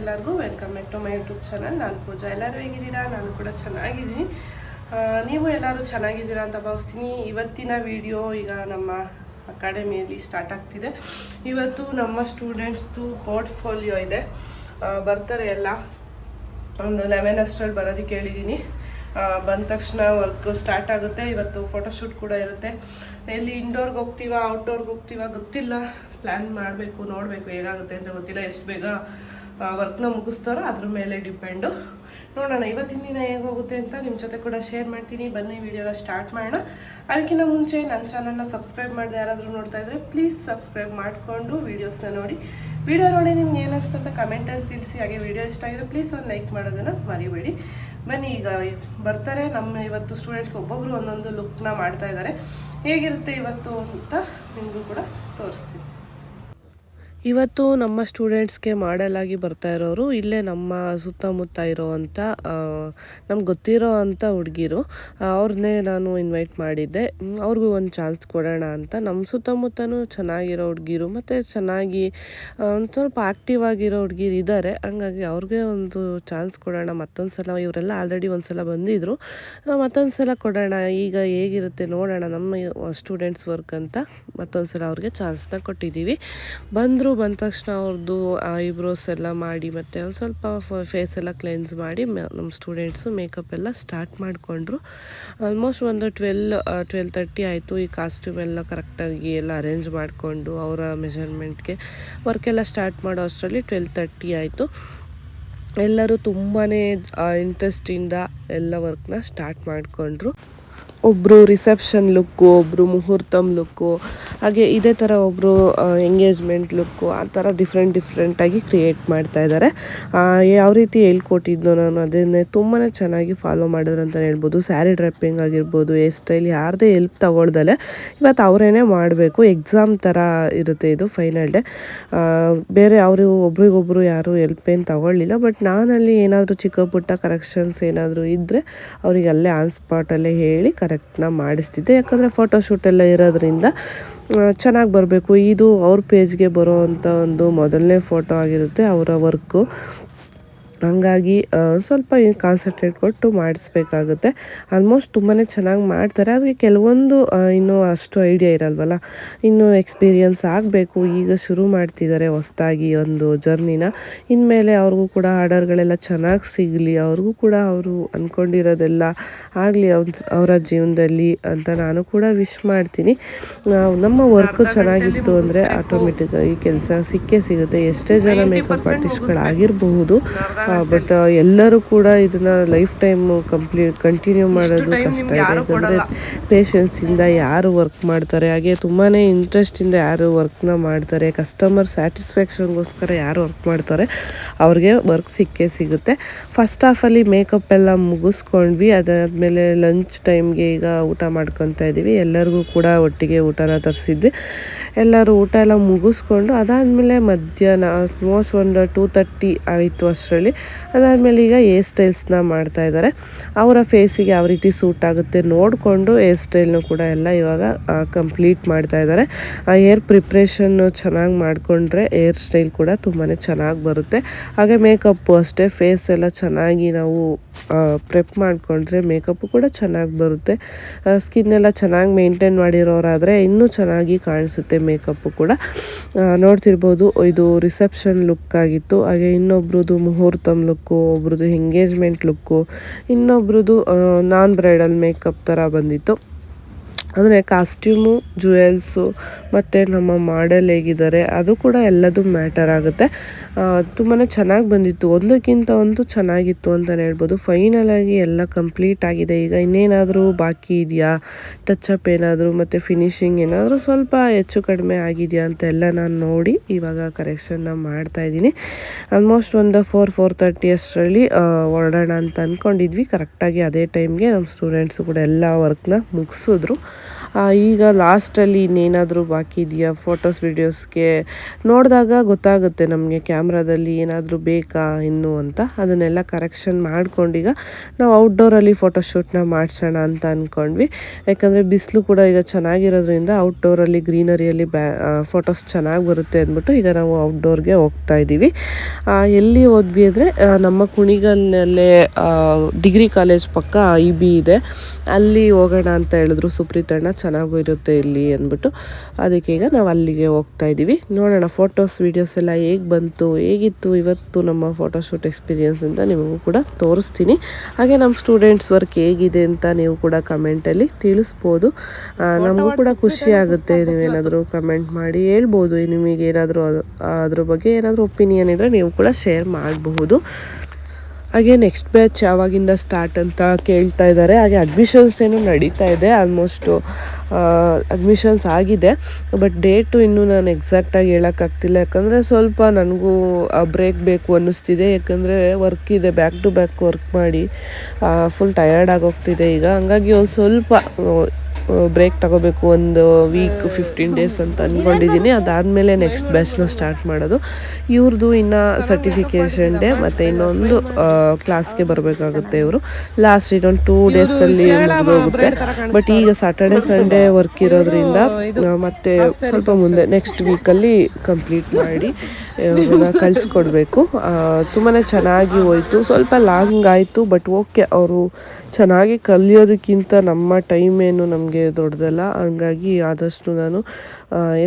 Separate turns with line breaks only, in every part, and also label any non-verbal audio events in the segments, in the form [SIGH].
ಎಲ್ಲರಿಗೂ welcome back to my YouTube channel. ನಾನು ಪೂಜಾ. ಎಲ್ಲರೂ ಹೇಗಿದ್ದೀರಾ? ನಾನು ಕೂಡ ಚೆನ್ನಾಗಿದ್ದೀನಿ. ನೀವು ಎಲ್ಲರೂ ಚೆನ್ನಾಗಿದ್ದೀರಾ ಅಂತ ಭಾವಿಸ್ತೀನಿ. ಇವತ್ತಿನ ವಿಡಿಯೋ ಈಗ ನಮ್ಮ ಅಕಾಡೆಮಿಯಲ್ಲಿ ಸ್ಟಾರ್ಟ್ ಆಗ್ತಿದೆ. ಇವತ್ತು ನಮ್ಮ ಸ್ಟೂಡೆಂಟ್ಸ್ದು ಪೋರ್ಟ್ಫೋಲಿಯೋ ಇದೆ. ಬರ್ತಾರೆ ಎಲ್ಲ. ಒಂದು ಲೆವೆನ್ ಅಷ್ಟರಲ್ಲಿ ಬರೋದಕ್ಕೆ ಹೇಳಿದ್ದೀನಿ ಬಂದ ತಕ್ಷಣ ವರ್ಕ್ ಸ್ಟಾರ್ಟ್ ಆಗುತ್ತೆ. ಇವತ್ತು ಫೋಟೋಶೂಟ್ ಕೂಡ ಇರುತ್ತೆ. ಎಲ್ಲಿ ಇಂಡೋರ್ಗೆ ಹೋಗ್ತೀವ ಔಟ್ಡೋರ್ಗೆ ಹೋಗ್ತೀವ ಗೊತ್ತಿಲ್ಲ. ಪ್ಲ್ಯಾನ್ ಮಾಡಬೇಕು, ನೋಡಬೇಕು ಏನಾಗುತ್ತೆ ಅಂತ ಗೊತ್ತಿಲ್ಲ. ಎಷ್ಟು ಬೇಗ ವರ್ಕ್ನ ಮುಗಿಸ್ತಾರೋ ಅದ್ರ ಮೇಲೆ ಡಿಪೆಂಡು ನೋಡೋಣ, ಇವತ್ತಿನ ದಿನ ಹೇಗೋಗುತ್ತೆ ಅಂತ ನಿಮ್ಮ ಜೊತೆ ಕೂಡ ಶೇರ್ ಮಾಡ್ತೀನಿ. ಬನ್ನಿ ವಿಡಿಯೋನ ಸ್ಟಾರ್ಟ್ ಮಾಡೋಣ. ಅದಕ್ಕಿಂತ ಮುಂಚೆ ನನ್ನ ಚಾನಲ್ನ ಸಬ್ಸ್ಕ್ರೈಬ್ ಮಾಡದೆ ಯಾರಾದರೂ ನೋಡ್ತಾ ಇದ್ರೆ ಪ್ಲೀಸ್ ಸಬ್ಸ್ಕ್ರೈಬ್ ಮಾಡಿಕೊಂಡು ವೀಡಿಯೋಸ್ನ ನೋಡಿ. ವೀಡಿಯೋ ನೋಡಿ ನಿಮ್ಗೆ ಏನಿಸ್ತು ಅಂತ ಕಮೆಂಟಲ್ಲಿ ತಿಳಿಸಿ. ಹಾಗೆ ವಿಡಿಯೋ ಇಷ್ಟ ಆಗಿದ್ರೆ ಪ್ಲೀಸ್ ಒಂದು ಲೈಕ್ ಮಾಡೋದನ್ನು ಮರಿಬೇಡಿ. ಬನ್ನಿ, ಈಗ ಬರ್ತಾರೆ. ನಮ್ಮ ಇವತ್ತು ಸ್ಟೂಡೆಂಟ್ಸ್ ಒಬ್ಬೊಬ್ಬರು ಒಂದೊಂದು ಲುಕ್ನ ಮಾಡ್ತಾ ಇದ್ದಾರೆ. ಹೇಗಿರುತ್ತೆ ಇವತ್ತು ಅಂತ ನಿಮಗೂ ಕೂಡ ತೋರಿಸ್ತೀನಿ. ಇವತ್ತು ನಮ್ಮ ಸ್ಟೂಡೆಂಟ್ಸ್ಗೆ ಮಾಡಲಾಗಿ ಬರ್ತಾ ಇರೋರು ಇಲ್ಲೇ ನಮ್ಮ ಸುತ್ತಮುತ್ತ ಇರೋವಂಥ ನಮ್ಗೆ ಗೊತ್ತಿರೋ ಅಂಥ ಹುಡುಗಿರು. ಅವ್ರನ್ನೇ ನಾನು ಇನ್ವೈಟ್ ಮಾಡಿದ್ದೆ. ಅವ್ರಿಗೂ ಒಂದು ಚಾನ್ಸ್ ಕೊಡೋಣ ಅಂತ. ನಮ್ಮ ಸುತ್ತಮುತ್ತನೂ ಚೆನ್ನಾಗಿರೋ ಹುಡುಗಿರು ಮತ್ತು ಚೆನ್ನಾಗಿ ಒಂದು ಸ್ವಲ್ಪ ಆ್ಯಕ್ಟಿವ್ ಆಗಿರೋ ಹುಡುಗಿರು ಇದ್ದಾರೆ. ಹಂಗಾಗಿ ಅವ್ರಿಗೆ ಒಂದು ಚಾನ್ಸ್ ಕೊಡೋಣ. ಮತ್ತೊಂದು ಸಲ ಇವರೆಲ್ಲ ಆಲ್ರೆಡಿ ಒಂದು ಸಲ ಬಂದಿದ್ದರು ಮತ್ತೊಂದು ಸಲ ಕೊಡೋಣ. ಈಗ ಹೇಗಿರುತ್ತೆ ನೋಡೋಣ ನಮ್ಮ ಸ್ಟೂಡೆಂಟ್ಸ್ ವರ್ಕ್ ಅಂತ. ಮತ್ತೊಂದು ಸಲ ಅವ್ರಿಗೆ ಚಾನ್ಸ್ನ ಕೊಟ್ಟಿದ್ದೀವಿ. ಬಂದರು ಬಂದ ತಕ್ಷಣ ಅವ್ರದ್ದು ಐಬ್ರೋಸ್ ಎಲ್ಲ ಮಾಡಿ ಮತ್ತು ಒಂದು ಸ್ವಲ್ಪ ಫೇಸ್ ಎಲ್ಲ ಕ್ಲೆನ್ಸ್ ಮಾಡಿ ನಮ್ಮ ಸ್ಟೂಡೆಂಟ್ಸು ಮೇಕಪ್ ಎಲ್ಲ ಸ್ಟಾರ್ಟ್ ಮಾಡಿಕೊಂಡ್ರು. ಆಲ್ಮೋಸ್ಟ್ ಒಂದು ಟ್ವೆಲ್ ಟ್ವೆಲ್ ತರ್ಟಿ ಆಯಿತು. ಈ ಕಾಸ್ಟ್ಯೂಮ್ ಎಲ್ಲ ಕರೆಕ್ಟಾಗಿ ಎಲ್ಲ ಅರೇಂಜ್ ಮಾಡಿಕೊಂಡು ಅವರ ಮೆಷರ್ಮೆಂಟ್ಗೆ ವರ್ಕೆಲ್ಲ ಸ್ಟಾರ್ಟ್ ಮಾಡೋ ಅಷ್ಟರಲ್ಲಿ ಟ್ವೆಲ್ ತರ್ಟಿ ಆಯಿತು. ಎಲ್ಲರೂ ತುಂಬಾ ಇಂಟ್ರೆಸ್ಟಿಂದ ಎಲ್ಲ ವರ್ಕ್ನ ಸ್ಟಾರ್ಟ್ ಮಾಡಿಕೊಂಡ್ರು. ಒಬ್ಬರು ರಿಸೆಪ್ಷನ್ ಲುಕ್ಕು ಒಬ್ಬರು ಮುಹೂರ್ತಮ್ ಲುಕ್ಕು ಹಾಗೆ ಇದೇ ಥರ ಒಬ್ಬರು ಎಂಗೇಜ್ಮೆಂಟ್ ಲುಕ್ಕು ಆ ಥರ ಡಿಫ್ರೆಂಟ್ ಡಿಫ್ರೆಂಟಾಗಿ ಕ್ರಿಯೇಟ್ ಮಾಡ್ತಾ ಇದ್ದಾರೆ ಯಾವ ರೀತಿ ಹೇಳ್ಕೊಟ್ಟಿದ್ನೋ ನಾನು ಅದನ್ನೇ ತುಂಬಾ ಚೆನ್ನಾಗಿ ಫಾಲೋ ಮಾಡಿದ್ರು ಅಂತಲೇ ಹೇಳ್ಬೋದು. ಸ್ಯಾರಿ ಡ್ರೆಪ್ಪಿಂಗ್ ಆಗಿರ್ಬೋದು ಹೇರ್ ಸ್ಟೈಲ್ ಯಾರದೇ ಹೆಲ್ಪ್ ತಗೊಳ್ದಲೆ ಇವತ್ತು ಅವರೇನೆ ಮಾಡಬೇಕು. ಎಕ್ಸಾಮ್ ಥರ ಇರುತ್ತೆ ಇದು ಫೈನಲ್ ಡೇ ಬೇರೆ ಅವರು, ಒಬ್ರಿಗೊಬ್ರು ಯಾರು ಹೆಲ್ಪ್ ಏನು ತಗೊಳ್ಳಿಲ್ಲ. ಬಟ್ ನಾನಲ್ಲಿ ಏನಾದರೂ ಚಿಕ್ಕ ಪುಟ್ಟ ಕರೆಕ್ಷನ್ಸ್ ಏನಾದರೂ ಇದ್ದರೆ ಅವರಿಗೆ ಅಲ್ಲೇ ಆನ್ ಸ್ಪಾಟಲ್ಲೇ ಹೇಳಿ ಕರೆಕ್ಟ್ನ ಮಾಡಿಸ್ತಿದ್ದೆ. ಯಾಕಂದರೆ ಫೋಟೋಶೂಟ್ ಎಲ್ಲ ಇರೋದ್ರಿಂದ ಚೆನ್ನಾಗಿ ಬರಬೇಕು. ಇದು ಅವ್ರ ಪೇಜ್ಗೆ ಬರೋ ಅಂಥ ಒಂದು ಮೊದಲನೇ ಫೋಟೋ ಆಗಿರುತ್ತೆ, ಅವರ ವರ್ಕು ಹಂಗಾಗಿ ಸ್ವಲ್ಪ ಕಾನ್ಸಂಟ್ರೇಟ್ ಕೊಟ್ಟು ಮಾಡಿಸ್ಬೇಕಾಗುತ್ತೆ. ಆಲ್ಮೋಸ್ಟ್ ತುಂಬಾ ಚೆನ್ನಾಗಿ ಮಾಡ್ತಾರೆ. ಆದರೆ ಕೆಲವೊಂದು ಇನ್ನೂ ಅಷ್ಟು ಐಡಿಯಾ ಇರಲ್ವಲ್ಲ. ಇನ್ನೂ ಎಕ್ಸ್ಪೀರಿಯನ್ಸ್ ಆಗಬೇಕು. ಈಗ ಶುರು ಮಾಡ್ತಿದ್ದಾರೆ ಹೊಸದಾಗಿ ಒಂದು ಜರ್ನಿನ ಇನ್ಮೇಲೆ ಅವ್ರಿಗೂ ಕೂಡ ಆರ್ಡರ್ಗಳೆಲ್ಲ ಚೆನ್ನಾಗಿ ಸಿಗಲಿ. ಅವ್ರಿಗೂ ಕೂಡ ಅವರು ಅಂದ್ಕೊಂಡಿರೋದೆಲ್ಲ ಆಗಲಿ ಅವರ ಜೀವನದಲ್ಲಿ ಅಂತ ನಾನು ಕೂಡ ವಿಶ್ ಮಾಡ್ತೀನಿ. ನಮ್ಮ ವರ್ಕು ಚೆನ್ನಾಗಿತ್ತು ಅಂದರೆ ಆಟೋಮೆಟಿಕ್ಕಾಗಿ ಕೆಲಸ ಸಿಕ್ಕೇ ಸಿಗುತ್ತೆ. ಎಷ್ಟೇ ಜನ ಮೇಕಪ್ ಆರ್ಟಿಸ್ಟ್ಗಳಾಗಿರಬಹುದು ಬಟ್ ಎಲ್ಲರೂ ಕೂಡ ಇದನ್ನ ಲೈಫ್ ಟೈಮ್ ಕಂಪ್ಲೀಟ್ ಕಂಟಿನ್ಯೂ ಮಾಡೋದು ಕಷ್ಟ. ಇದೆ ಯಾಕಂದರೆ ಪೇಷನ್ಸಿಂದ ಯಾರು ವರ್ಕ್ ಮಾಡ್ತಾರೆ ಹಾಗೆ ತುಂಬಾ ಇಂಟ್ರೆಸ್ಟಿಂದ ಯಾರು ವರ್ಕ್ನ ಮಾಡ್ತಾರೆ ಕಸ್ಟಮರ್ ಸ್ಯಾಟಿಸ್ಫ್ಯಾಕ್ಷನ್ಗೋಸ್ಕರ ಯಾರು ವರ್ಕ್ ಮಾಡ್ತಾರೆ ಅವ್ರಿಗೆ ವರ್ಕ್ ಸಿಕ್ಕೇ ಸಿಗುತ್ತೆ. ಫಸ್ಟ್ ಹಾಫಲ್ಲಿ ಮೇಕಪ್ ಎಲ್ಲ ಮುಗಿಸ್ಕೊಂಡ್ವಿ ಅದಾದಮೇಲೆ ಲಂಚ್ ಟೈಮ್ಗೆ ಈಗ ಊಟ ಮಾಡ್ಕೊತಾ ಇದ್ದೀವಿ ಎಲ್ಲರಿಗೂ ಕೂಡ ಒಟ್ಟಿಗೆ ಊಟನ ತರಿಸಿದ್ವಿ. ಎಲ್ಲರೂ ಊಟ ಎಲ್ಲ ಮುಗಿಸ್ಕೊಂಡು ಅದಾದಮೇಲೆ ಮಧ್ಯಾಹ್ನ ಆಲ್ಮೋಸ್ಟ್ ಒಂದು ಟೂ ತರ್ಟಿ ಆಯಿತು ಅಷ್ಟರಲ್ಲಿ. ಅದಾದಮೇಲೆ ಈಗ ಏರ್ ಸ್ಟೈಲ್ಸ್ನ ಮಾಡ್ತಾ ಇದ್ದಾರೆ. ಅವರ ಫೇಸಿಗೆ ಯಾವ ರೀತಿ ಸೂಟ್ ಆಗುತ್ತೆ ನೋಡಿಕೊಂಡು ಏರ್ ಸ್ಟೈಲ್ನು ಕೂಡ ಎಲ್ಲ ಇವಾಗ ಕಂಪ್ಲೀಟ್ ಮಾಡ್ತಾ ಇದ್ದಾರೆ. ಆ ಏರ್ ಪ್ರಿಪ್ರೇಷನ್ನು ಚೆನ್ನಾಗಿ ಮಾಡಿಕೊಂಡ್ರೆ ಏರ್ ಸ್ಟೈಲ್ ಕೂಡ ತುಂಬಾ ಚೆನ್ನಾಗಿ ಬರುತ್ತೆ. ಹಾಗೆ ಮೇಕಪ್ಪು ಅಷ್ಟೇ, ಫೇಸ್ ಎಲ್ಲ ಚೆನ್ನಾಗಿ ನಾವು ಪ್ರೆಪ್ ಮಾಡಿಕೊಂಡ್ರೆ ಮೇಕಪ್ಪು ಕೂಡ ಚೆನ್ನಾಗಿ ಬರುತ್ತೆ. ಸ್ಕಿನ್ ಎಲ್ಲ ಚೆನ್ನಾಗಿ ಮೇಂಟೈನ್ ಮಾಡಿರೋರಾದರೆ ಇನ್ನೂ ಚೆನ್ನಾಗಿ ಕಾಣಿಸುತ್ತೆ ಮೇಕಪ್ಪು ಕೂಡ. ನೋಡ್ತಿರ್ಬೋದು, ಇದು ರಿಸೆಪ್ಷನ್ ಲುಕ್ ಆಗಿತ್ತು. ಹಾಗೆ ಇನ್ನೊಬ್ರದ್ದು ಮುಹೂರ್ತಮ್ ಲುಕ್ಕು ಒಬ್ರದ್ದು ಎಂಗೇಜ್ಮೆಂಟ್ ಲುಕ್ಕು ಇನ್ನೊಬ್ರದ್ದು ನಾನ್ ಬ್ರೈಡಲ್ ಮೇಕಪ್ ಥರ ಬಂದಿತ್ತು. ಅಂದರೆ ಕಾಸ್ಟ್ಯೂಮು ಜುವೆಲ್ಸು ಮತ್ತು ನಮ್ಮ ಮಾಡೆಲ್ ಹೇಗಿದ್ದಾರೆ, ಅದು ಕೂಡ ಎಲ್ಲದೂ ಮ್ಯಾಟರ್ ಆಗುತ್ತೆ. ತುಂಬಾ ಚೆನ್ನಾಗಿ ಬಂದಿತ್ತು. ಒಂದಕ್ಕಿಂತ ಒಂದು ಚೆನ್ನಾಗಿತ್ತು ಅಂತಲೇ ಹೇಳ್ಬೋದು. ಫೈನಲಾಗಿ ಎಲ್ಲ ಕಂಪ್ಲೀಟ್ ಆಗಿದೆ. ಈಗ ಇನ್ನೇನಾದರೂ ಬಾಕಿ ಇದೆಯಾ? ಅಪ್ ಏನಾದರೂ, ಮತ್ತು ಫಿನಿಶಿಂಗ್ ಏನಾದರೂ ಸ್ವಲ್ಪ ಹೆಚ್ಚು ಕಡಿಮೆ ಆಗಿದೆಯಾ ಅಂತ ಎಲ್ಲ ನಾನು ನೋಡಿ ಇವಾಗ ಕರೆಕ್ಷನ್ನ ಮಾಡ್ತಾ ಇದ್ದೀನಿ. ಆಲ್ಮೋಸ್ಟ್ ಒಂದು ಫೋರ್ ಫೋರ್ ತರ್ಟಿ ಅಷ್ಟರಲ್ಲಿ ಹೊರಡೋಣ ಅಂತ ಅಂದ್ಕೊಂಡಿದ್ವಿ ಕರೆಕ್ಟಾಗಿ ಅದೇ ಟೈಮ್ಗೆ ನಮ್ಮ ಸ್ಟೂಡೆಂಟ್ಸು ಕೂಡ ಎಲ್ಲ ವರ್ಕ್ನ ಮುಗಿಸಿದ್ರು. ಈಗ ಲಾಸ್ಟಲ್ಲಿ ಇನ್ನೇನಾದರೂ ಬಾಕಿ ಇದೆಯಾ? ಫೋಟೋಸ್ ವೀಡಿಯೋಸ್ಗೆ ನೋಡಿದಾಗ ಗೊತ್ತಾಗುತ್ತೆ ನಮಗೆ ಕ್ಯಾಮ್ರಾದಲ್ಲಿ ಏನಾದರೂ ಬೇಕಾ, ಇನ್ನು ಅಂತ. ಅದನ್ನೆಲ್ಲ ಕರೆಕ್ಷನ್ ಮಾಡ್ಕೊಂಡೀಗ ನಾವು ಔಟ್ಡೋರಲ್ಲಿ ಫೋಟೋಶೂಟ್ನ ಮಾಡಿಸೋಣ ಅಂತ ಅಂದ್ಕೊಂಡ್ವಿ ಯಾಕಂದರೆ ಬಿಸಿಲು ಕೂಡ ಈಗ ಚೆನ್ನಾಗಿರೋದ್ರಿಂದ ಔಟ್ಡೋರಲ್ಲಿ ಗ್ರೀನರಿಯಲ್ಲಿ ಬ್ಯಾ ಫೋಟೋಸ್ ಚೆನ್ನಾಗಿ ಬರುತ್ತೆ ಅಂದ್ಬಿಟ್ಟು ಈಗ ನಾವು ಔಟ್ಡೋರ್ಗೆ ಹೋಗ್ತಾ ಇದ್ದೀವಿ ಎಲ್ಲಿ ಹೋದ್ವಿ ಅಂದರೆ ನಮ್ಮ ಕುಣಿಗಲ್ನಲ್ಲೇ ಡಿಗ್ರಿ ಕಾಲೇಜ್ ಪಕ್ಕ ಐ ಇದೆ. ಅಲ್ಲಿ ಹೋಗೋಣ ಅಂತ ಹೇಳಿದ್ರು ಸುಪ್ರೀತಣ್ಣ ಚೆನ್ನಾಗೂ ಇರುತ್ತೆ ಇಲ್ಲಿ ಅಂದ್ಬಿಟ್ಟು ಅದಕ್ಕೆ ಈಗ ನಾವು ಅಲ್ಲಿಗೆ ಹೋಗ್ತಾ ಇದ್ದೀವಿ. ನೋಡೋಣ ಫೋಟೋಸ್ ವೀಡಿಯೋಸ್ ಎಲ್ಲ ಹೇಗೆ ಬಂತು, ಹೇಗಿತ್ತು ಇವತ್ತು ನಮ್ಮ ಫೋಟೋಶೂಟ್ ಎಕ್ಸ್ಪೀರಿಯೆನ್ಸ್ ಅಂತ ನಿಮಗೂ ಕೂಡ ತೋರಿಸ್ತೀನಿ. ಹಾಗೆ ನಮ್ಮ ಸ್ಟೂಡೆಂಟ್ಸ್ ವರ್ಕ್ ಹೇಗಿದೆ ಅಂತ ನೀವು ಕೂಡ ಕಮೆಂಟಲ್ಲಿ ತಿಳಿಸ್ಬೋದು. ನಮಗೂ ಕೂಡ ಖುಷಿ ಆಗುತ್ತೆ. ನೀವೇನಾದರೂ ಕಮೆಂಟ್ ಮಾಡಿ ಹೇಳ್ಬೋದು. ನಿಮಗೆ ಏನಾದರೂ ಅದ್ರ ಬಗ್ಗೆ ಏನಾದರೂ ಒಪಿನಿಯನ್ ಇದ್ದರೆ ನೀವು ಕೂಡ ಶೇರ್ ಮಾಡಬಹುದು. ಹಾಗೆ ನೆಕ್ಸ್ಟ್ ಬ್ಯಾಚ್ ಯಾವಾಗಿಂದ ಸ್ಟಾರ್ಟ್ ಅಂತ ಕೇಳ್ತಾ ಇದ್ದಾರೆ. ಹಾಗೆ ಅಡ್ಮಿಷನ್ಸ್ ಏನು ನಡೀತಾ ಇದೆ ಆಲ್ಮೋಸ್ಟು ಅಡ್ಮಿಷನ್ಸ್ ಆಗಿದೆ. ಬಟ್ ಡೇಟು ಇನ್ನೂ ನಾನು ಎಕ್ಸಾಕ್ಟಾಗಿ ಹೇಳೋಕ್ಕಾಗ್ತಿಲ್ಲ. ಯಾಕಂದರೆ ಸ್ವಲ್ಪ ನನಗೂ ಬ್ರೇಕ್ ಬೇಕು ಅನ್ನಿಸ್ತಿದೆ. ಯಾಕಂದರೆ ವರ್ಕ್ ಇದೆ ಬ್ಯಾಕ್ ಟು ಬ್ಯಾಕ್ ವರ್ಕ್ ಮಾಡಿ ಫುಲ್ ಟಯರ್ಡ್ ಆಗೋಗ್ತಿದೆ ಈಗ. ಹಂಗಾಗಿ ಒಂದು ಸ್ವಲ್ಪ ಬ್ರೇಕ್ ತಗೋಬೇಕು ಒಂದು ವೀಕ್ ಫಿಫ್ಟೀನ್ ಡೇಸ್ ಅಂತ ಅಂದ್ಕೊಂಡಿದ್ದೀನಿ ಅದಾದಮೇಲೆ ನೆಕ್ಸ್ಟ್ ಬ್ಯಾಚ್ನ ಸ್ಟಾರ್ಟ್ ಮಾಡೋದು. ಇವ್ರದ್ದು ಇನ್ನು ಸರ್ಟಿಫಿಕೇಷನ್ ಡೇ ಮತ್ತು ಇನ್ನೊಂದು ಕ್ಲಾಸ್ಗೆ ಬರಬೇಕಾಗುತ್ತೆ ಇವರು. ಲಾಸ್ಟ್ ಇನ್ನೊಂದು ಟೂ ಡೇಸಲ್ಲಿ ಮುಗಿದೋಗುತ್ತೆ ಬಟ್ ಈಗ ಸಾಟರ್ಡೆ ಸಂಡೇ ವರ್ಕ್ ಇರೋದ್ರಿಂದ ಮತ್ತೆ ಸ್ವಲ್ಪ ಮುಂದೆ ನೆಕ್ಸ್ಟ್ ವೀಕಲ್ಲಿ ಕಂಪ್ಲೀಟ್ ಮಾಡಿ ಕಳಿಸ್ಕೊಡ್ಬೇಕು. ತುಂಬಾ ಚೆನ್ನಾಗಿ ಹೋಯ್ತು. ಸ್ವಲ್ಪ ಲಾಂಗ್ ಆಯಿತು ಬಟ್ ಓಕೆ ಅವರು ಚೆನ್ನಾಗಿ ಕಲಿಯೋದಕ್ಕಿಂತ ನಮ್ಮ ಟೈಮ್ ಏನು ನಮಗೆ ದೊಡ್ಡದಲ್ಲ. ಹಂಗಾಗಿ ಆದಷ್ಟು ನಾನು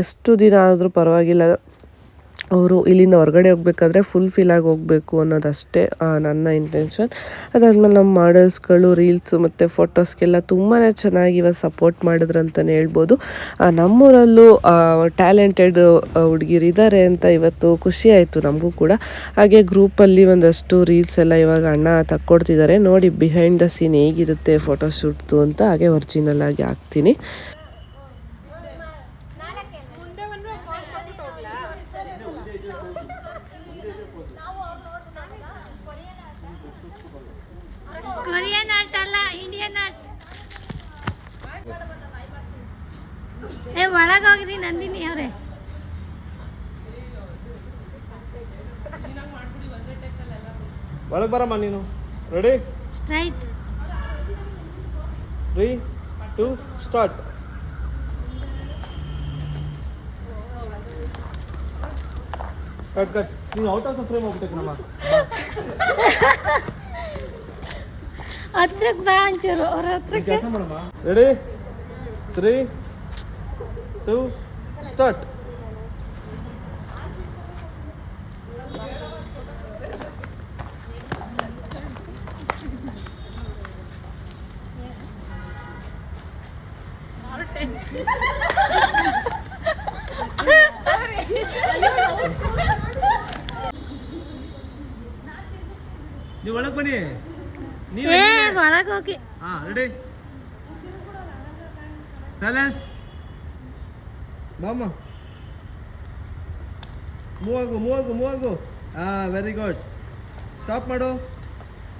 ಎಷ್ಟು ದಿನ ಆದರೂ ಪರವಾಗಿಲ್ಲ. ಅವರು ಇಲ್ಲಿಂದ ಹೊರಗಡೆ ಹೋಗ್ಬೇಕಾದ್ರೆ ಫುಲ್ ಫಿಲಾಗಿ ಹೋಗಬೇಕು ಅನ್ನೋದಷ್ಟೇ ನನ್ನ ಇಂಟೆನ್ಷನ್ ಅದಾದಮೇಲೆ ನಮ್ಮ ಮಾಡಲ್ಸ್ಗಳು ರೀಲ್ಸ್ ಮತ್ತು ಫೋಟೋಸ್ಗೆಲ್ಲ ತುಂಬಾ ಚೆನ್ನಾಗಿ ಇವಾಗ ಸಪೋರ್ಟ್ ಮಾಡಿದ್ರು ಅಂತಲೇ ಹೇಳ್ಬೋದು. ನಮ್ಮೂರಲ್ಲೂ ಟ್ಯಾಲೆಂಟೆಡ್ ಹುಡುಗಿರು ಇದ್ದಾರೆ ಅಂತ ಇವತ್ತು ಖುಷಿ ಆಯಿತು ನಮಗೂ ಕೂಡ. ಹಾಗೆ ಗ್ರೂಪಲ್ಲಿ ಒಂದಷ್ಟು ರೀಲ್ಸ್ ಎಲ್ಲ ಇವಾಗ ಅಣ್ಣ ತಕ್ಕೊಡ್ತಿದ್ದಾರೆ ನೋಡಿ ಬಿಹೈಂಡ್ ದ ಸೀನ್ ಹೇಗಿರುತ್ತೆ ಫೋಟೋಶೂಟ್ದು ಅಂತ ಹಾಗೆ ಒರಿಜಿನಲ್ ಆಗಿ ಹಾಕ್ತೀನಿ.
ಏ ಒಳಗೆ ಹೋಗ್ರಿ ನಂದಿನಿ ಅವ್ರೆ
ಒಳಗೆ ಬರಮ್ಮ ನೀನು ready
straight
three two start cut cut ನೀವು ಔಟ್ ಆಫ್ ಫ್ರೇಮ್ ಹೋಗ್ಬೇಕು ನಮ್ಮ.
ಹತ್ರಕ್ಕೆ ಬಾ ಒಂಚೂರು ಅವ್ರ ಹತ್ರಕ್ಕೆ.
ಕೆಲಸ ಮಾಡಮ್ಮ. ರೆಡಿ ತ್ರೀ ಟು ಸ್ಟಾರ್ಟ್ ನೀವು ಒಳಗೆ ಬನ್ನಿ. ನೀವು
ಏ ಒಳಗೆ ಹೋಗಿ.
ಹಾಂ ರೆಡಿ ಸೈಲೆನ್ಸ್ ಬಾಮ್ಮ. ಮೂವಾಗು ಮೂವಾಗು ಮೂವಾಗು ಹಾಂ ವೆರಿ ಗುಡ್ ಸ್ಟಾಪ್ ಮಾಡು.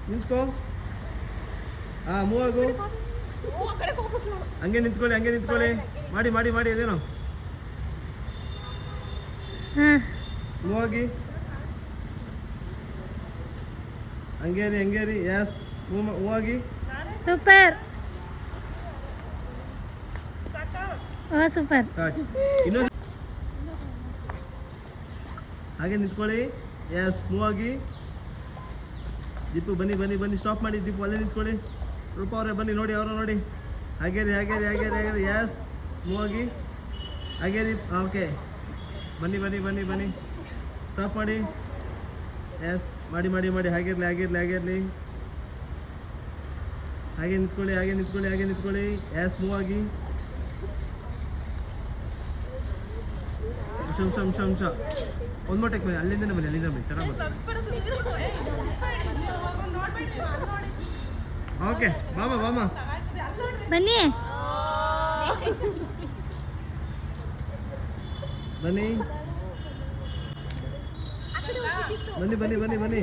ನಿಂತ್ಕೋ. ಹಾಂ ಮೂವಾಗು ಹಂಗೆ ನಿಂತ್ಕೊಳ್ಳಿ ಹಂಗೆ ನಿಂತ್ಕೊಳ್ಳಿ. ಮಾಡಿ ಮಾಡಿ ಮಾಡಿ ಅದೇನೋ. ಮೂವಾಗಿ ಹಂಗೇರಿ Hungary. Yes move move
super oh super.
ಹಾಗೆ ನಿಂತ್ಕೊಳ್ಳಿ. ಎಸ್ ಮೂವ್ ಆಗಿ. ದೀಪು, ಬನ್ನಿ ಬನ್ನಿ ಬನ್ನಿ ಸ್ಟಾಪ್ ಮಾಡಿ ದೀಪು, ಅಲ್ಲೇ ನಿಂತ್ಕೊಳ್ಳಿ. ರೂಪ ಅವರೇ, ಬನ್ನಿ, ನೋಡಿ, ಅವರ ನೋಡಿ. ಹಾಗೇರಿ ಹಾಗೇರಿ ಹಾಗೇರಿ ಹಾಗೇರಿ. ಎಸ್ ಮೂವ್ ಆಗಿ. ಹಾಗೇರಿ ಓಕೆ ಬನ್ನಿ ಬನ್ನಿ ಬನ್ನಿ ಬನ್ನಿ. ಸ್ಟಾಪ್ ಮಾಡಿ. ಎಸ್ ಮಾಡಿ ಮಾಡಿ ಮಾಡಿ. ಹಾಗಿರಲಿ ಹಾಗಿರಲಿ ಹಾಗಿರಲಿ. ಹಾಗೆ ನಿಂತ್ಕೊಳ್ಳಿ ಹಾಗೆ ನಿಂತ್ಕೊಳ್ಳಿ ಹಾಗೆ ನಿಂತ್ಕೊಳ್ಳಿ. ಎಸ್ ಮೂವ್ ಆಗಿ. ನಿಮಿಷ ನಿಮಿಷ ನಿಮಿಷ ನಿಮಿಷ ಒಂದು ಬನ್ನಿ ಅಲ್ಲಿಂದ ಬನ್ನಿ ಚೆನ್ನಾಗಿ ಬನ್ನಿ ಓಕೆ ಬಾಮ ಬಾಮ.
ಬನ್ನಿ.
ಬನ್ನಿ. ಬನ್ನಿ ಬನ್ನಿ ಬನ್ನಿ ಬನ್ನಿ.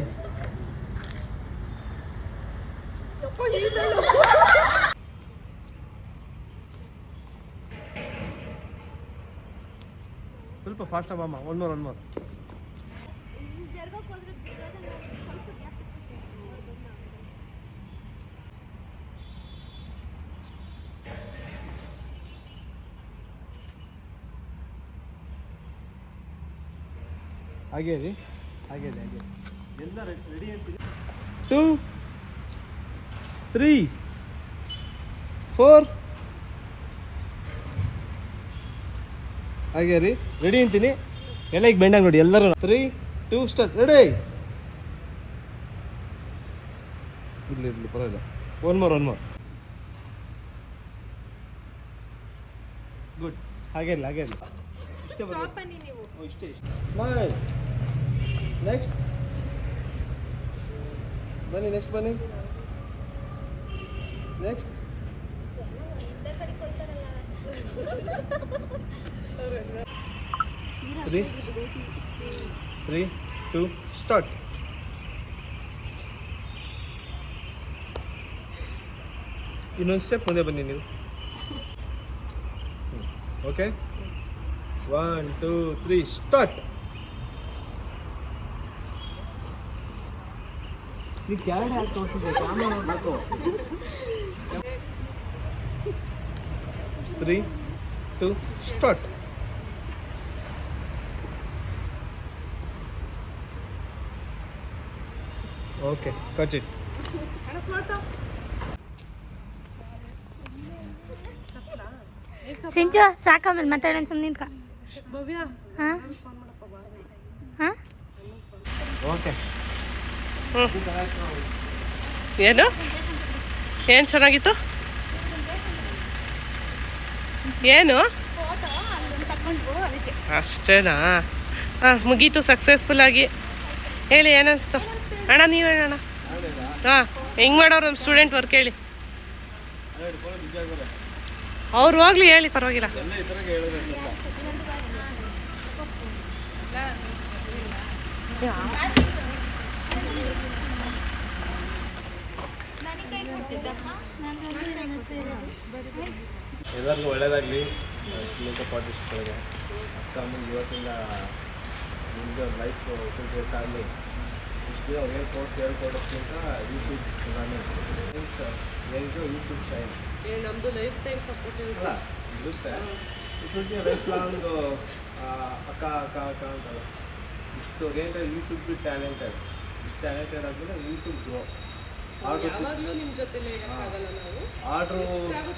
ಸ್ವಲ್ಪ ಫಾಸ್ಟ್ ಬಾಮ್ಮ ಒನ್ ಮೋರ್ ಒನ್ ಮೋರ್ ಹಾಗೆ ರೀ ಹಾಗೆ ಹಾಗೆ ಎಲ್ಲ ರೆಡಿ ಟೂ ತ್ರೀ ಫೋರ್ ಹಾಗೆ ರೀ. ರೆಡಿ ಅಂತೀನಿ. ಎಲ್ಲ ಈಗ ಬೆಂಡಾಗ ನೋಡಿ ಎಲ್ಲರೂ. ತ್ರೀ ಟೂ ಸ್ಟಾರ್ಟ್ ರೆಡಿ ಇರ್ಲಿ ಇರ್ಲಿ ಪರವಾಗಿಲ್ಲ. One more one more good ಹಾಗೆ ಇರಲಿ ಹಾಗೆ ಇರಲಿ. ಇಷ್ಟೇ ಇಷ್ಟೇ. ಸ್ಮೈಲ್ ನೆಕ್ಸ್ಟ್ ಬನ್ನಿ ನೆಕ್ಸ್ಟ್ ಬನ್ನಿ. Next three three two start ಇನ್ನೊಂದು ಸ್ಟೆಪ್ ಮುಂದೆ ಬನ್ನಿ ನೀವು. Okay one two three start ನೀವು ಕ್ಯಾರೆಟ್ ಹಾಕಿ ತೋರಿಸಿದ್ದೆ ಕ್ಯಾಮ್ರಾ ನೋಡಬೇಕು. Three two start okay cut it
ಸಿಂಚು ಸಾಕಮೇಲೆ ಮಾತಾಡೋಣ ಸುಮ್ಮನೆ ನಿಂತ್ಕ.
ಭವ್ಯ.
ಹಾಂ? ಹಾಂ?
ಓಕೆ
ಏನು? ಏನು ಚೆನ್ನಾಗಿತ್ತು? ಏನು? ಅಷ್ಟೇನಾ? ಹಾಂ ಮುಗೀತು ಸಕ್ಸಸ್ಫುಲ್ ಆಗಿ. ಹೇಳಿ ಏನನ್ಸ್ತು ಅಣ್ಣ, ನೀವು ಹೇಳೋಣ ಹಾಂ, ಹೆಂಗ್ ಮಾಡೋರು ನಮ್ಮ ಸ್ಟೂಡೆಂಟ್ ವರ್ಕ್ ಹೇಳಿ ಅವ್ರು ಹೋಗ್ಲಿ, ಹೇಳಿ, ಪರವಾಗಿಲ್ಲ.
ಎಲ್ಲರಿಗೂ ಒಳ್ಳೇದಾಗಲಿ. ಶ್ರೀಲಂಕಾ ಪಾರ್ಟಿಸಿಪೇಟ್ಗೆ ಅಕ್ಕ ಇವತ್ತಿಂದ ನಿಮ್ಮದು ಲೈಫ್ ಸ್ವಲ್ಪ ಗೊತ್ತಾಗಲಿ ದಿನ ಏನು ಕೋರ್ಸ್ ಹೇಳ್ಕೊಡೋಕ್ಕಿಂತ ಯು ಶುಡ್ ನಾನು ಏನಿದ್ರು ಯು ಶುಡ್ ಶೈನ್
ನಮ್ಮದು ಲೈಫ್ ಟೈಮ್ ಸಪೋರ್ಟ್
ಇರುತ್ತೆ. You should be lifelong ಅಕ್ಕ ಅಕ್ಕ ಅಕ್ಕ ಅಂತಲ್ಲ ಇಷ್ಟು ಏನಂದ್ರೆ ಯು ಶುಡ್ ಬಿ ಟ್ಯಾಲೆಂಟೆಡ್ ಇಷ್ಟು ಟ್ಯಾಲೆಂಟೆಡ್ ಆದಮೇಲೆ ಯು ಶುಡ್ ಗ್ರೋ
ಯಾವಾಗಲೂ ನಿಮ್ಮ ಜೊತೆಲೇ ಇರೋಕ್ಕಾಗಲ್ಲ ನಾವು?
ಆರ್ಡ್ರು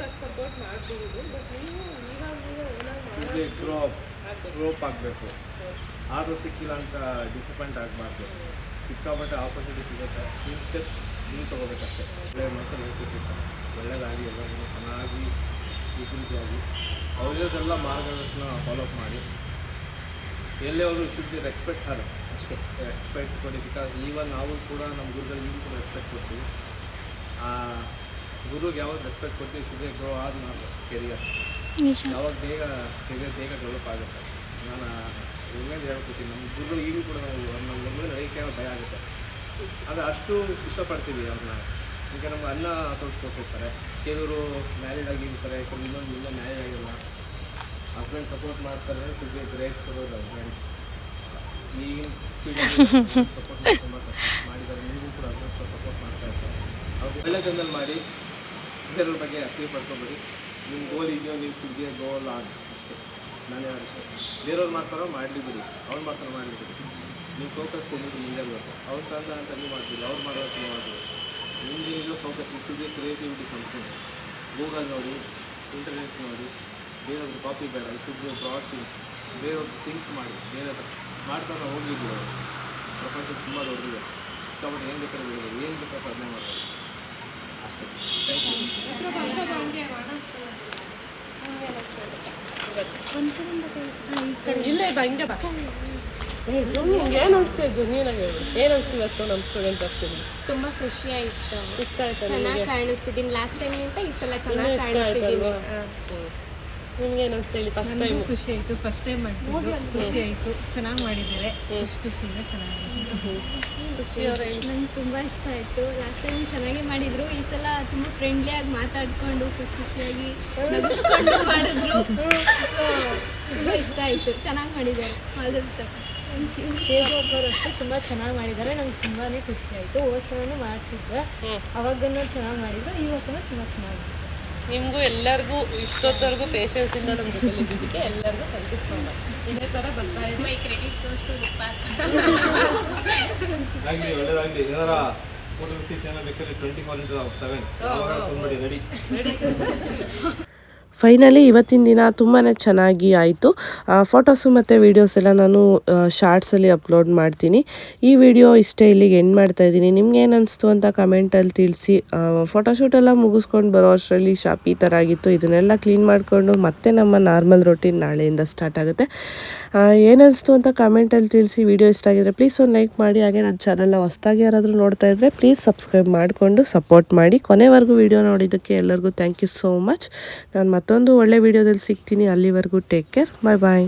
ಅಷ್ಟು ಸಪೋರ್ಟ್ ಮಾಡ್ಬೋದು ಬಟ್ ನೀವು ಇವಾಗ ನೀವು ಓನಾಗಿ
ಇದು ಗ್ರೋ ಗ್ರೋಪ್ ಆಗಬೇಕು. ಆರ್ಡ್ರ್ ಸಿಕ್ಕಿಲ್ಲ ಅಂತ ಡಿಸಪಾಯಿಂಟ್ ಆಗಬಾರ್ದು. ಸಿಕ್ಕಾಪಟ್ಟೆ ಆಪರ್ಚುನಿಟಿ ಸಿಗುತ್ತೆ ನಿಮ್ಮ ಸ್ಟೆಪ್ ನೀವು ತೊಗೋಬೇಕಷ್ಟೇ. ಒಳ್ಳೆ ಮನಸ್ಸಲ್ಲಿ ಹೇಳ್ತಿರ್ತಾರೆ ಒಳ್ಳೆಯದಾಗಿ ಎಲ್ಲರಿಗೂ ಚೆನ್ನಾಗಿ ಪ್ರೀತಿಯಾಗಿ ಅವರಿರೋದೆಲ್ಲ ಮಾರ್ಗದರ್ಶನ ಫಾಲೋ ಅಪ್ ಮಾಡಿ. ಎಲ್ಲೇ ಅವರು ಶುಡ್ ಬಿ ರೆಸ್ಪೆಕ್ಟ್ ಹರ್ ಅಷ್ಟೇ. ರೆಕ್ಸ್ಪೆಕ್ಟ್ ಕೊಡಿ ಬಿಕಾಸ್ ಈವನ್ ನಾವು ಕೂಡ ನಮ್ಮ ಗುರುಗಳಿಗೆ ಈಗ ಕೂಡ ರೆಸ್ಪೆಕ್ಟ್ ಕೊಡ್ತೀವಿ. ಆ ಗುರುಗೆ ಯಾವಾಗ ರೆಸ್ಪೆಕ್ಟ್ ಕೊಡ್ತೀವಿ ಶುಡ್ ಗ್ರೋ ಆದ ನಾವು ಕೆರಿಯರ್ ಯಾವಾಗ ಬೇಗ ಕೆರಿಯರ್ ಬೇಗ ಡೆವಲಪ್ ಆಗುತ್ತೆ. ನಾನು ಹೆಂಗಂತ ಹೇಳ್ಕೊತೀನಿ ನಮ್ಮ ಗುರುಗಳು ಈಗಲೂ ಕೂಡ ನಾವು ನಮ್ಮ ನನಗೆ ನಡೆಯೋಕ್ಕೆ ಭಯ ಆಗುತ್ತೆ. ಆದರೆ ಅಷ್ಟು ಇಷ್ಟಪಡ್ತೀವಿ ಅವ್ರನ್ನ. ಈಗ ನಮ್ಗೆ ಅನ್ನ ತೋರಿಸ್ಕೊಟ್ಟಿರ್ತಾರೆ ಕೆಲವರು ಮ್ಯಾರಿಡ್ ಆಗಿರ್ತಾರೆ ಕೆಲವು ಇನ್ನೊಂದು ಇಲ್ಲ ಮ್ಯಾರಿಡ್ ಆಗಿಲ್ಲ. ಹಸ್ಬೆಂಡ್ ಸಪೋರ್ಟ್ ಮಾಡ್ತಾರೆ ಬಿ ಗ್ರೇಟ್ ಫಾರ್ ಹಸ್ಬೆಂಡ್ಸ್ ಈಗಿನ ಸಪೋರ್ಟ್ [LAUGHS] ತುಂಬ ಮಾಡಿದ್ದಾರೆ ನೀವು ಕೂಡ ಹಸ್ಬೆಂಡ್ಸ್ ಸಪೋರ್ಟ್ ಮಾಡ್ತಾ ಇರ್ತಾರೆ. ಅವ್ರು ಒಳ್ಳೆ ಜನದಲ್ಲಿ ಮಾಡಿ ಬೇರೆಯವ್ರ ಬಗ್ಗೆ ಹಸಿರು ಪಡ್ಕೊಬೇಡಿ. ನಿಮ್ಮ ಗೋಲ್ ಇದೆಯೋ ನೀವು ಬಿ ಗೋಲ್ ಆನ್ ಅಷ್ಟೇ ಯಾರು ಇಷ್ಟ ಬೇರೆಯವ್ರು ಮಾಡ್ತಾರೋ ಮಾಡಲಿ ಬಿಡಿ ಅವ್ರು ಮಾಡ್ತಾರೋ ಮಾಡಲಿ ಬಿಡಿ ನೀವು ಫೋಕಸ್ ಏನಿದ್ರು ಮುಂದೆ ಬರ್ತದೆ ಅವ್ರು ತಂದ ಅಂತ ನೀವು ಮಾಡ್ತೀವಿ ಅವ್ರು ಮಾಡೋದು ನೀವು ಮಾಡ್ತೀವಿ ನಿಮ್ದೇನಿದ್ರು focus be creativity something Google ನೋಡಿ ಇಂಟರ್ನೆಟ್ ನೋಡಿ ಬೇರೆಯವ್ರದ್ದು ಕಾಪಿ ಬೇಡ. ಬಿ ಬ್ರಾಡ್ ಥಿಂಕ್ ಬೇರೆಯವ್ರದ್ದು ಥಿಂಕ್ ಮಾಡಿ. ಬೇರೆ ಮಾಡ್ತಾರೆ ಬಿಡೋರು ಪ್ರಪಂಚ ತುಂಬ ದೊಡ್ಡದಿದೆ. ಸಿಕ್ಕಾಪಟ್ಟೆ ಏನು ಬೇಕಾದ್ರೆ ಬಿಡೋದು ಏನು ಬೇಕಾದ್ರೆ ಸಾಧನೆ ಮಾಡ್ತಾರೆ ಅಷ್ಟೇ. ಥ್ಯಾಂಕ್ ಯು
ಇಲ್ಲೇ ಬಾ ಹಿಂಗೆ ಬಾ. ನಿಮ್ಗೆ ಏನು ಅನಿಸ್ತಾ ಹೇಳಿ ಏನು ಅನಿಸ್ತು ಇವತ್ತು ನಮ್ಮ ಸ್ಟೂಡೆಂಟ್ ಆಗ್ತೀನಿ
ತುಂಬಾ ಖುಷಿ ಆಯ್ತು.
ಇಷ್ಟ ಆಯ್ತಾ
ಚೆನ್ನಾಗಿ ಕಾಣಿಸ್ತಿದ್ದೀನಿ. ಲಾಸ್ಟ್ ಟೈಮ್ ಅಂತ ಈ ಸಲ ಚೆನ್ನಾಗಿ
ಇಷ್ಟ ಆಯ್ತಲ್ವಾ?
ನಿಮ್ಗೆ ಏನು ಅನಿಸ್ತಾ ಹೇಳಿ ಫಸ್ಟ್ ಟೈಮ್
ಖುಷಿ ಆಯಿತು. ಫಸ್ಟ್ ಟೈಮ್ ಮಾಡಿಸಿದ್ದು ಖುಷಿ ಆಯಿತು. ಚೆನ್ನಾಗಿ ಮಾಡಿದ್ದಾರೆ. ಖುಷಿ ಖುಷಿಯಿಂದ ಚೆನ್ನಾಗಿ
ಖುಷಿ ಅವ್ರು
ನಂಗೆ ತುಂಬ ಇಷ್ಟ ಆಯಿತು. ಲಾಸ್ಟ್ ಟೈಮ್ ಚೆನ್ನಾಗಿ ಮಾಡಿದ್ರು. ಈ ಸಲ ತುಂಬ ಫ್ರೆಂಡ್ಲಿಯಾಗಿ ಮಾತಾಡ್ಕೊಂಡು ಖುಷಿ ಖುಷಿಯಾಗಿ ನಗಿಸ್ಕೊಂಡು ಮಾಡಿದ್ರು. ಸೊ ತುಂಬ ಇಷ್ಟ ಆಯಿತು. ಚೆನ್ನಾಗಿ ಮಾಡಿದ್ದಾರೆ. ಆಲ್ ದ ಬೆಸ್ಟ್
ಒಬ್ಬರು ಅಷ್ಟೇ ತುಂಬ ಚೆನ್ನಾಗಿ ಮಾಡಿದ್ದಾರೆ. ನಂಗೆ ತುಂಬಾ ಖುಷಿ ಆಯಿತು. ಹೋದ್ಸಲನೂ ಮಾಡಿಸಿದ್ದೆ. ಅವಾಗನೂ ಚೆನ್ನಾಗಿ ಮಾಡಿದ್ರು. ಇವಾಗನೂ ತುಂಬ ಚೆನ್ನಾಗಿ ಮಾಡಿದ್ರು
ನಿಮಗೂ ಎಲ್ಲರಿಗೂ ಇಷ್ಟೊತ್ತವರೆಗೂ ಪೇಷನ್ಸಿಂದ ನಮ್ಮ ಜೊತೆ ಇದ್ದಿದ್ದಕ್ಕೆ ಎಲ್ಲರಿಗೂ ಥ್ಯಾಂಕ್ ಯು ಸೋ ಮಚ್ ಇದೇ ಥರ ಬರ್ತಾ ಇದೆ.
ಮೈ ಕ್ರೆಡಿಟ್ ತೋರಿಸ್ತು ಆಗಲಿ ಒಳ್ಳೇದಾಗಲಿ. ಏನಾರ ಫೋಟೋ ಫೀಸ್ ಏನೋ ಬೇಕಾದ್ರೆ twenty four into seven phone ಮಾಡಿ ರೆಡಿ
ಫೈನಲಿ ಇವತ್ತಿನ ದಿನ ತುಂಬಾ ಚೆನ್ನಾಗಿ ಆಯಿತು. ಫೋಟೋಸು ಮತ್ತು ವೀಡಿಯೋಸ್ ಎಲ್ಲ ನಾನು ಶಾರ್ಟ್ಸಲ್ಲಿ ಅಪ್ಲೋಡ್ ಮಾಡ್ತೀನಿ. ಈ ವಿಡಿಯೋ ಇಷ್ಟೇ ಇಲ್ಲಿಗೆ ಎಂಡ್ ಮಾಡ್ತಾ ಇದ್ದೀನಿ. ನಿಮ್ಗೆ ಏನು ಅನಿಸ್ತು ಅಂತ ಕಮೆಂಟಲ್ಲಿ ತಿಳಿಸಿ. ಫೋಟೋಶೂಟ್ ಎಲ್ಲ ಮುಗಿಸ್ಕೊಂಡು ಬರೋ ಅಷ್ಟರಲ್ಲಿ ಶಾಪ್ ಈ ಥರ ಆಗಿತ್ತು. ಇದನ್ನೆಲ್ಲ ಕ್ಲೀನ್ ಮಾಡಿಕೊಂಡು ಮತ್ತೆ ನಮ್ಮ ನಾರ್ಮಲ್ ರೊಟೀನ್ ನಾಳೆಯಿಂದ ಸ್ಟಾರ್ಟ್ ಆಗುತ್ತೆ. ಏನಿಸ್ತು ಅಂತ ಕಮೆಂಟಲ್ಲಿ ತಿಳಿಸಿ. ವಿಡಿಯೋ ಇಷ್ಟ ಆಗಿದ್ರೆ ಪ್ಲೀಸ್ ಒಂದು ಲೈಕ್ ಮಾಡಿ. ಹಾಗೆ ನನ್ನ ಚಾನಲ್ನ ಹೊಸ್ದಾಗಿ ಯಾರಾದರೂ ನೋಡ್ತಾ ಇದ್ದರೆ ಪ್ಲೀಸ್ ಸಬ್ಸ್ಕ್ರೈಬ್ ಮಾಡಿಕೊಂಡು ಸಪೋರ್ಟ್ ಮಾಡಿ. ಕೊನೆವರೆಗೂ ವಿಡಿಯೋ ನೋಡಿದ್ದಕ್ಕೆ ಎಲ್ಲರಿಗೂ ಥ್ಯಾಂಕ್ ಯು ಸೋ ಮಚ್ ನಾನು ಮತ್ತೊಂದು ಒಳ್ಳೆ ವಿಡಿಯೋದಲ್ಲಿ ಸಿಗ್ತೀನಿ. ಅಲ್ಲಿವರೆಗೂ ಟೇಕ್ ಕೇರ್ ಬಾಯ್ ಬಾಯ್